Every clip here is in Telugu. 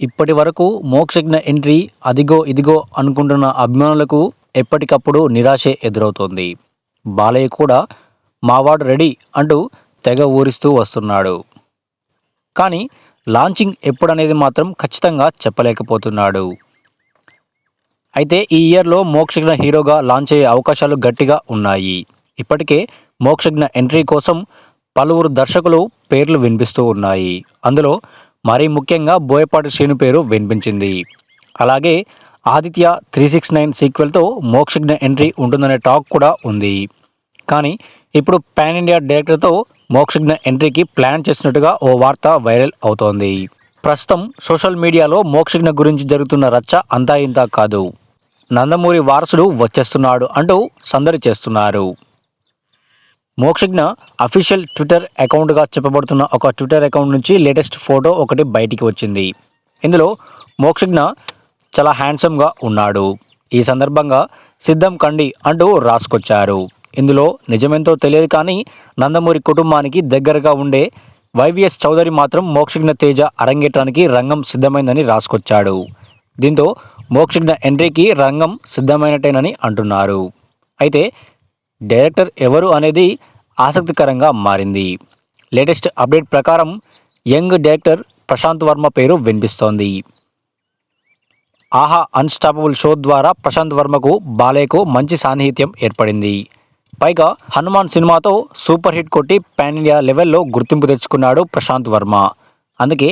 ఇప్పటి వరకు మోక్షజ్ఞ ఎంట్రీ అదిగో ఇదిగో అనుకుంటున్న అభిమానులకు ఎప్పటికప్పుడు నిరాశే ఎదురవుతోంది. బాలయ్య కూడా మావాడు రెడీ అంటూ తెగ ఊరిస్తూ వస్తున్నాడు. కానీ లాంచింగ్ ఎప్పుడనేది మాత్రం ఖచ్చితంగా చెప్పలేకపోతున్నాడు. అయితే ఈ ఇయర్లో మోక్షజ్ఞ హీరోగా లాంచ్ అయ్యే అవకాశాలు గట్టిగా ఉన్నాయి. ఇప్పటికే మోక్షజ్ఞ ఎంట్రీ కోసం పలువురు దర్శకులు పేర్లు వినిపిస్తూ ఉన్నాయి. అందులో మరీ ముఖ్యంగా బోయపాటి శ్రీను పేరు వినిపించింది. అలాగే ఆదిత్య త్రీ సిక్స్ నైన్ సీక్వెల్తో మోక్షజ్ఞ ఎంట్రీ ఉంటుందనే టాక్ కూడా ఉంది. కానీ ఇప్పుడు పాన్ ఇండియా డైరెక్టర్తో మోక్షజ్ఞ ఎంట్రీకి ప్లాన్ చేసినట్టుగా ఓ వార్త వైరల్ అవుతోంది. ప్రస్తుతం సోషల్ మీడియాలో మోక్షజ్ఞ గురించి జరుగుతున్న రచ్చ అంతా ఇంతా కాదు. నందమూరి వారసుడు వచ్చేస్తున్నాడు అంటూ సందడి చేస్తున్నారు. మోక్షజ్ఞ అఫీషియల్ ట్విట్టర్ అకౌంట్గా చెప్పబడుతున్న ఒక ట్విట్టర్ అకౌంట్ నుంచి లేటెస్ట్ ఫోటో ఒకటి బయటికి వచ్చింది. ఇందులో మోక్షజ్ఞ చాలా హ్యాండ్సమ్గా ఉన్నాడు. ఈ సందర్భంగా సిద్ధం కండి అంటూ రాసుకొచ్చారు. ఇందులో నిజమేంతో తెలియదు కానీ నందమూరి కుటుంబానికి దగ్గరగా ఉండే వైవిఎస్ చౌదరి మాత్రం మోక్షజ్ఞ తేజ అరంగేటానికి రంగం సిద్ధమైందని రాసుకొచ్చాడు. దీంతో మోక్షజ్ఞ ఎంట్రీకి రంగం సిద్ధమైనట్టేనని అంటున్నారు. అయితే డైరెక్టర్ ఎవరు అనేది ఆసక్తికరంగా మారింది. లేటెస్ట్ అప్డేట్ ప్రకారం యంగ్ డైరెక్టర్ ప్రశాంత్ వర్మ పేరు వినిపిస్తోంది. ఆహా అన్స్టాపబుల్ షో ద్వారా ప్రశాంత్ వర్మకు బాలయ్యకు మంచి సాన్నిహిత్యం ఏర్పడింది. పైగా హనుమాన్ సినిమాతో సూపర్ హిట్ కొట్టి పాన్ ఇండియా లెవెల్లో గుర్తింపు తెచ్చుకున్నాడు ప్రశాంత్ వర్మ. అందుకే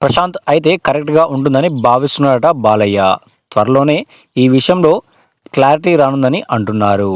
ప్రశాంత్ అయితే కరెక్ట్గా ఉంటుందని భావిస్తున్నాడట బాలయ్య. త్వరలోనే ఈ విషయంలో క్లారిటీ రానుందని అంటున్నారు.